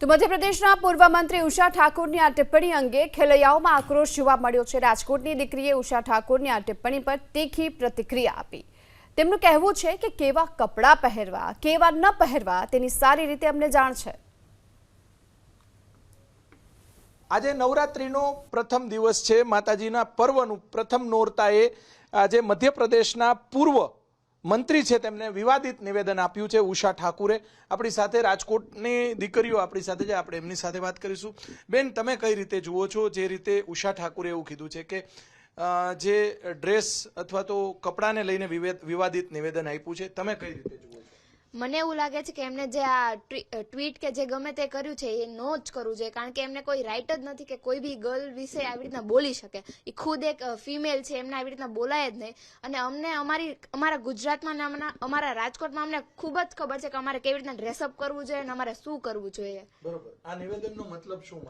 તો મધ્યપ્રદેશના પૂર્વ મંત્રી ઉષા ઠાકોરની આ ટિપ્પણી અંગે ખેલૈયાઓમાં આક્રોશ જોવા મળ્યો છે. રાજકોટની દીકરીએ ઉષા ઠાકુરની આ ટિપ્પણી પર તીખી પ્રતિક્રિયા આપી. તેમનું કહેવું છે કે કેવા કપડાં પહેરવા, કેવા ન પહેરવા તેની સારી રીતે અમને જાણ છે. આજે નવરાત્રિનો પ્રથમ દિવસ છે. માતાજીના પર્વનું પ્રથમ નોરતાએ આજે મધ્યપ્રદેશના પૂર્વ મંત્રી છે તેમને વિવાદિત નિવેદન આપ્યું છે ઉષા ઠાકુરે. આપણી સાથે રાજકોટની દીકરીઓ આપણી સાથે છે, આપણે એમની સાથે વાત કરીશું. બેન, તમે કઈ રીતે જુઓ છો જે રીતે ઉષા ઠાકુરે એવું કીધું છે કે જે ડ્રેસ અથવા તો કપડાને લઈને વિવાદિત નિવેદન આપ્યું છે, તમે કઈ રીતે જુઓ મને એવું લાગે છે કે એમને જે આ ટ્વીટ કે જે ગમે તે કર્યું છે, એ નો જ કરવું જોઈએ. કારણ કે એમને કોઈ રાઇટ જ નથી કે કોઈ બી ગર્લ વિશે આવી રીતના બોલી શકે. એ ખુદ એક ફિમેલ છે, એમને આવી રીતના બોલાય જ નહીં. અને અમને અમારી, અમારા ગુજરાતમાં ને અમારા- રાજકોટમાં અમને ખૂબ જ ખબર છે કે અમારે કેવી રીતના ડ્રેસઅપ કરવું જોઈએ અને અમારે શું કરવું જોઈએ. બરોબર. આ નિવેદનનો મતલબ શું